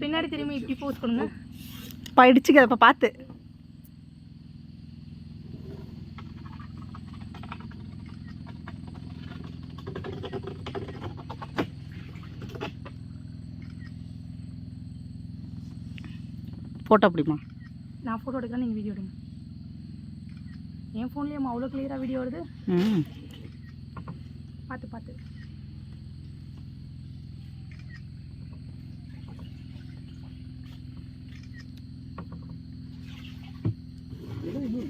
பின்னாடி திரும்பி இப்படி போஸ் கொடுங்க படிச்சுக்க பார்த்து. ஃபோட்டோ பிடிமா நான் ஃபோட்டோ எடுக்கலாம் நீங்கள் வீடியோ எடுங்க. என் ஃபோன்லேயே அவ்வளோ கிளியராக வீடியோ வருது. ம். பார்த்து பார்த்து.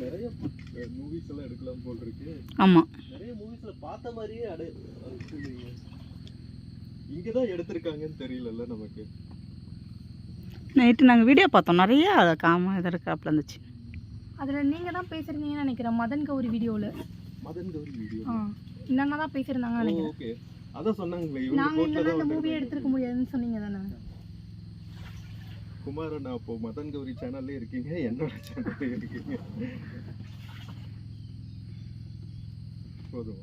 நிறைய மூவிஸ் எல்லாம் எடுக்கலாம் போல் இருக்கு. ஆமாம் நிறைய மூவிஸ்ல பார்த்த மாதிரியே அடை இங்க தான் எடுத்திருக்காங்கன்னு தெரியலல்ல நமக்கு. நைட்டு நாங்கள் வீடியோ பார்த்தோம். நிறைய காம இது இருக்காப்புல இருந்துச்சு. அதில் நீங்கள் தான் பேசுகிறீங்கன்னு நினைக்கிறேன் மதன் கௌரி வீடியோவில் மதன் கௌரி வீடியோ. ஆ என்னென்ன தான் பேசியிருந்தாங்கன்னு நினைக்கிறேன். ஓகே அதான் சொன்னாங்களே நாங்கள் இல்லைன்னா தான் இந்த மூவியை. எடுத்திருக்க முடியாதுன்னு சொன்னீங்க தானே. குமாரன் அப்போ மதன் கௌரி சேனல்ல இருக்கீங்க என்னோட சேனல்ல இருக்கீங்க. போதும்?